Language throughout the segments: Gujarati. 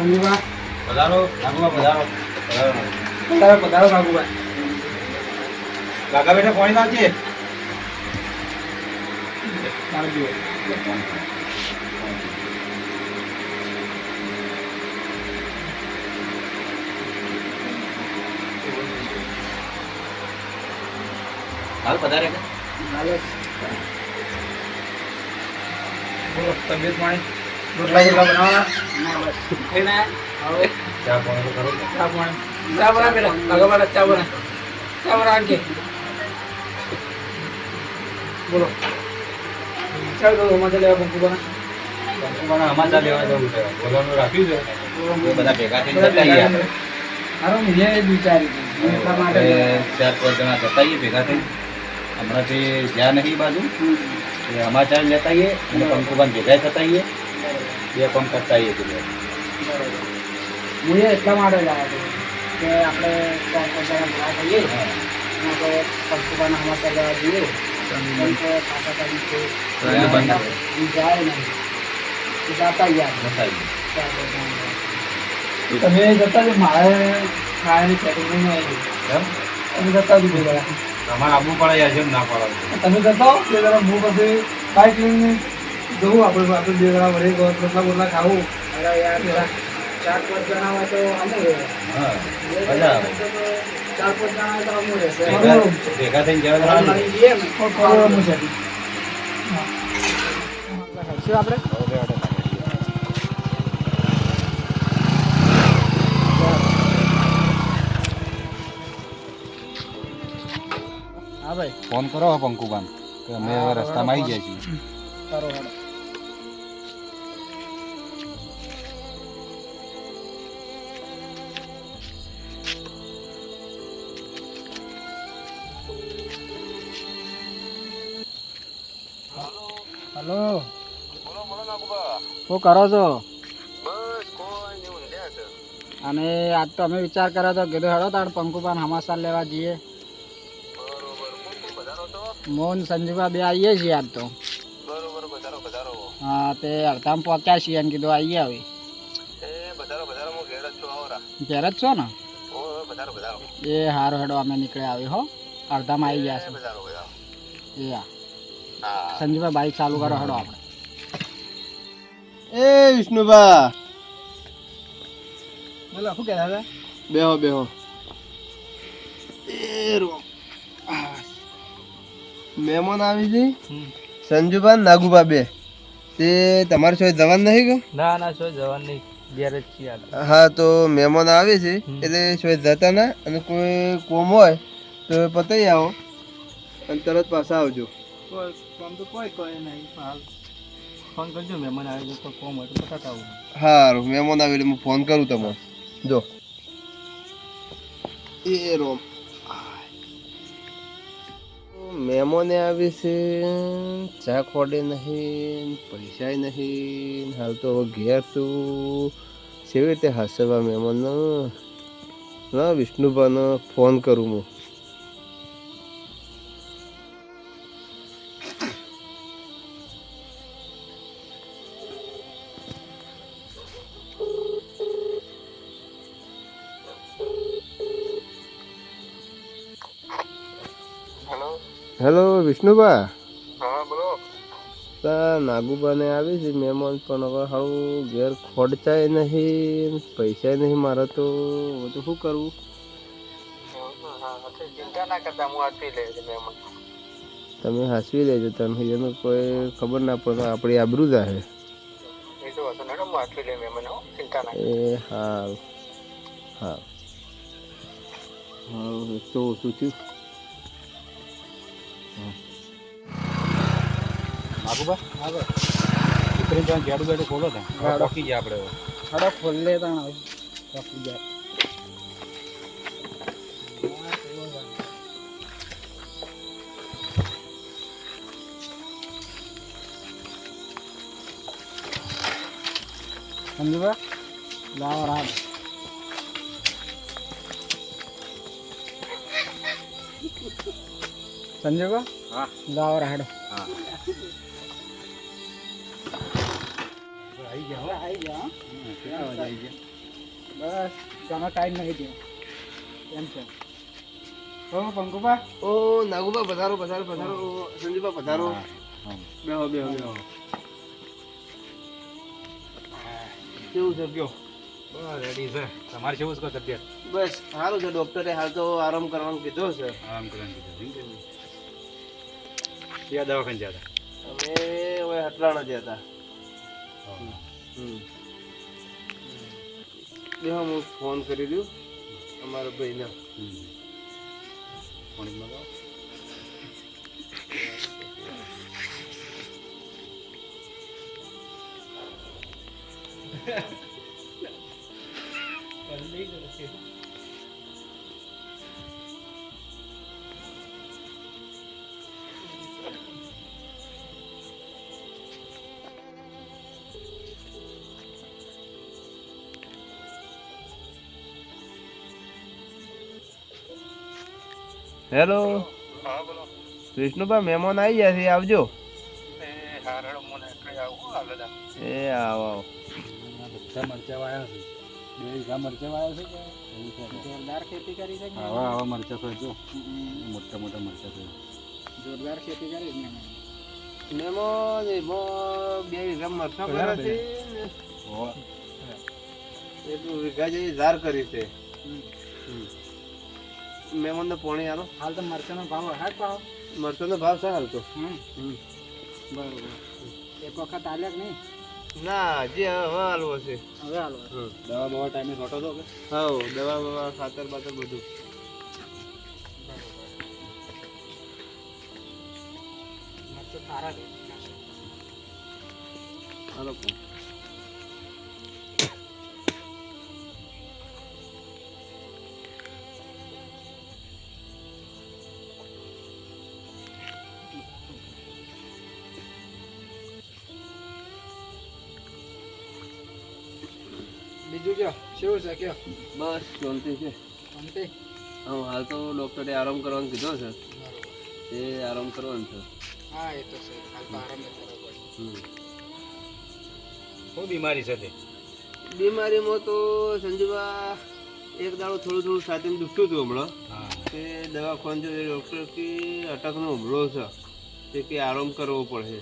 મંજુબા પધારો નાગુબા પધારો પધારો. પધારો પધારો કાકુબા. કાકા બેટા પાણી જુઓ હાલ પધારે. કે હાલો. બોલો તબિયત પાણી? રોટલા જેટલા બનાવવાના? ખાઈને આવો ચા પાણી તો કરો ચા પાણી. ચા બના પેલા. ભગવાન ચા બના ચા બના આંકે બોલો. ચાલ તો અમારે લેવા કંકુબાના પણ અમારે ચા લેવા જવું છે. બોલવાનું રાખ્યું છે. બધા ભેગા થઈને જતા આવીએ હારો મેં વિચાર્યું માટે આપણે ચાર પાંચ જણા જતા આવીએ ભેગા થઈ હમણાંથી જ્યાં નહીં બાજુ એ સમાચાર લેતા આવીએ અને પંકુબાન ભેગા થતા આવીએ. બે કામ કરતા આવીએ બધું હું એટલા માટે હતો કે આપણે જણા ભેગા થઈએ આપણે કંકુબાના સમાચાર લેવા જઈએ. તમે જતા જ મારે ખાવાની આવી તમે જતા જ તમારે આવવું પડે યાર જેમ ના પડે તમે જતા હો બે જણા હું પછી બાઇક લઈને જવું આપણે આપણે બે જણા વળી રોટલા બોટલા ખાવું. અરે યાર ચાર પાંચ જણા હોય તો અમુક હા મજા આવે ચાર પાંચ જણા હોય તો અમુક રહેશે. ભેગા થઈને જવા જઈએ ને છે. આપણે હા ભાઈ. ફોન કરો પંકુબાન કે અમે હવે રસ્તામાં આવી ગયા છીએ. સારો હેડો હલો. શું કરો છો? અને આજ તો અમે વિચાર કર્યો તો કીધું હેડો તાર પંકુપાન હમાસાર લેવા જઈએ. મોહન સંજુભા બે આવીએ છીએ યાર તો. હા તે અડધામ પહોંચ્યા છીએ એમ કીધું આવીએ હવે. ઘેર જ છો ને? એ હારો હેડો અમે નીકળ્યા આવી હો. અડધામાં આવી ગયા છે. એ હા. સંજુભાઈ બાઈક ચાલુ કરો હેડો આપણે. એ વિષ્ણુભા. બોલો શું કહેતા બેહો બેહો. એ રો મહેમાન આવી છે. સંજુબા નાગુબા બે. તે તમારે છો જવાન નહીં ગયો ના ના છો જવાનું નહીં. ઘેર જ છીએ હા તો મહેમાન આવે છે. એટલે શું જતા ના. અને કોઈ કોમ હોય તો પતાઈ આવો. અને તરત પાછા આવજો. કોમ તો કોઈ કોઈ નહીં હાલ. ફોન કરજો મહેમાન આવે તો કોમ હોય તો પતા આવું. સારું મહેમાન આવે એટલે હું ફોન કરું તમને. જો. એ રોમ. મહેમાને આવી છે, ચા ખોડે નહીં પૈસા નહીં, હાલ તો હવે ઘેર છું. કેવી રીતે હસવા મેમોનો? ના, વિષ્ણુભાનો ફોન કરું હું. વિષ્ણુભા? તા નાગુબાને આવી છે મહેમાન પણ હવે હારું ઘેર ખોડચાય નહીં પૈસા નહીં મારે તો. બધું શું કરવું? ચિંતા ના કરતા હું આપી લેજો મહેમાન. તમે હાસવી લેજો તમે એનું કોઈ ખબર ના પડે આપણી આબરૂ જાહે એ હું હા હા હા તો ઓછું થયું? નાગુબા હા ભાઈ દીકરી ત્યાં ગેડું બેડું ખોલો ને. રોકી ગયા આપણે. હડો ખોલ હવે. સમજવા લાવો રામ. સંજુભા હા. લાવો રાડો. આવી ગયા હવે આવી ગયા હો. હો. આવી ગયા? બસ ઘણો ટાઈમ નહીં થયો. એમ છે. પંકુબા? ઓ નાગુબા પધારો પધારો પધારો. સંજીબા પધારો. બેહો બેહો બેહો. કેવું છે કયો? બસ રેડી છે. તમારે કેવું છે તબિયત? બસ સારું છે ડોક્ટરે હાલ તો આરામ કરવાનું કીધો છે. આરામ કરવાનું કીધું ક્યાં દવાખાને ગયા અમે હવે હટલાણા જ હતા. બેહો હું. ફોન કરી દઉં. અમારા ભાઈને. પાણી મગાવો હેલો. વિષ્ણુભાઈ મહેમાન આવી ગયા છે આવજો. એ આવો આવો બધા મરચા વાયા છે. બે વીઘા મરચા વાયા છે કે? છે? જોરદાર ખેતી કરી છે આવા આવા મરચા તો જો. મોટા મોટા મરચા તો. જોરદાર ખેતી કરી છે મહેમાન એમાં બે વીઘા મરચાં કર્યા છે. વીઘા જેવી ઝાર કરી છે. હમ. મહેમાનને પોણી આલો. હાલ તો મરચાનો ભાવ હાથ ભાવ મરચાંનો ભાવ છે હાલ તો? હમ. બરોબર. એક વખત આલ્યા નહીં? ના હજી હવે હાલવો છે. હવે હાલો દવા બવા ટાઈમે છોટો તો કે? હા દવા બવા ખાતર બાતર બધું. સારા હાલો કેવું છે કયો? બસ શાંતિ છે. શાંતિ? હા હાલ તો ડોક્ટરે આરામ કરવાનું કીધો છે. એ આરામ કરવાનું છે. હા એ તો છે. હાલ તો આરામ જ કરવો શું બીમારી છે તે? બીમારીમાં તો સંજુબા એક દાડો થોડું થોડું સાથે દુખતું હતું હમણાં. હા. તે દવાખાને જો ડૉક્ટર કે અટકનો હુમલો છે. તે કે આરામ કરવો પડે.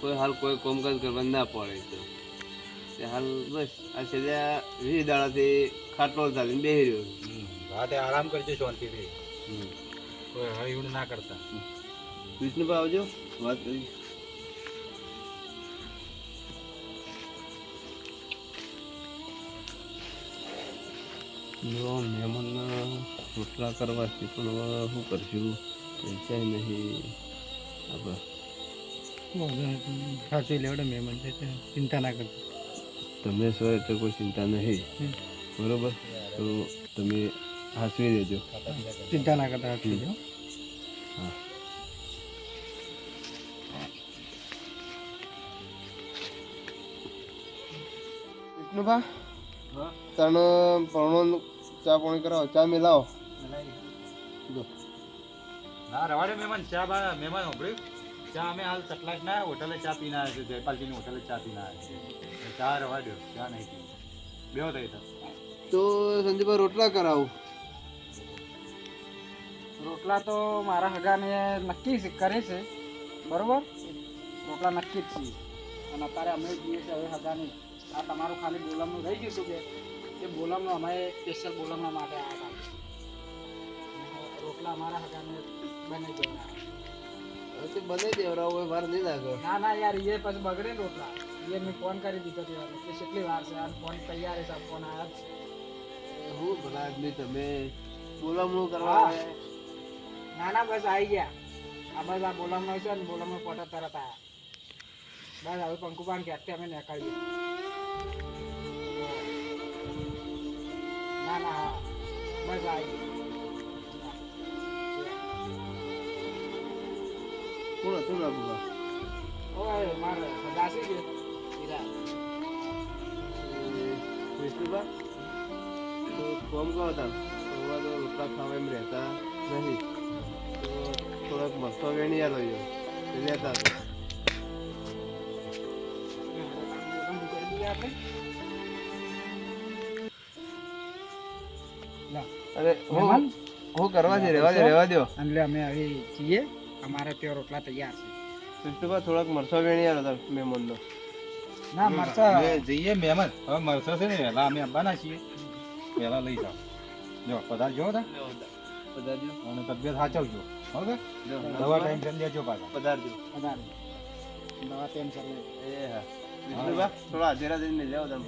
કોઈ હાલ કોઈ કામકાજ કરવા ના પડે. તે હાલ બસ આ છેલ્લા વીસ દાડાથી ખાટલો ચાલીને બેસી રહ્યો છું. રાતે આરામ કરજો શાંતિથી. કોઈ હળીવડ ના કરતા. વિષ્ણુભાઈ આવજો વાત કરી જો મહેમાનના રોટલા કરવા છે પણ શું કરશું? પૈસા નહીં. આપણે સાચી લેવડે મહેમાન છે ચિંતા ના કરતો. તમે છો એટલે કોઈ ચિંતા નહીં. બરોબર? તો તમે હાસવી દેજો. ચિંતા ના કરતા હા. વિષ્ણુભા તણ પરણો ચા પાણી કરાવો. ચા મિલાવો જો ના રવાડે મહેમાન. ચા બા મહેમાન સાંભળ્યું ચા અમે હાલ ચટલાક ના હોટલે ચા પીને આવ્યા છે જયપાલજીની હોટલે ચા પીને આવ્યા છે ચા રવાડ્યો ચા નહીં પી બેહો થઈ તો તો સંજયભાઈ રોટલા કરાવું. રોટલા તો મારા હગાને નક્કી છે- કરે છે. બરોબર? રોટલા નક્કી જ છીએ અને અત્યારે અમે જઈએ છીએ હવે હગાની. આ તમારું ખાલી બોલમનું રહી ગયું હતું કે એ બોલમનું અમે સ્પેશિયલ બોલમના માટે આવ્યા હતા. રોટલા અમારા હગાને બની દેવાના તે બને દેવરાવ હોય વાર નહીં લાગે. ના ના યાર એ પછી બગડે રોટલા. એ મેં ફોન કરી દીધો તે કે કેટલી વાર છે? આ ફોન તૈયાર છે ફોન આવ્યા છે. હું ભલા આદમી તમે? બોલામણું કરવા ના ના બસ આવી ગયા. આ બસ આ બોલામણું છે ને બોલામણું ફોટા તરત આવ્યા બસ હવે પંકુપાન કે અમે નીકળીએ ના ના બસ આવી કોણ હતું ના બુવા ઓય મારે દાસી કે ઈરા તો કોમ કહો હતા એમ રહેતા નહીં. તો મસ્તો વેણિયા લઈ લેતા હતા અરે હું કરવા છે રેવા દે રેવા દો. એટલે અમે આવી છીએ. અમારે ત્યાં રોટલા તૈયાર છે. સિસ્ટુભા થોડાક મરસો વેણી આવ્યો હતા મહેમાનનો ના મરસો હવે જઈએ મહેમાન. હવે મરસો છે ને વહેલા અમે આવવાના છીએ. વહેલા લઈ જાઓ. જો પધાર જો તા પધારજો. અને તબિયત સાચવજો. બરોબર? દવા ટાઈમ ટાઈમ દેજો પાછા. પધારજો. વધારે દવા ટાઈમ સર્વે એ હા. વિષ્ણુભા થોડા હાજરા જઈને લેવો તમે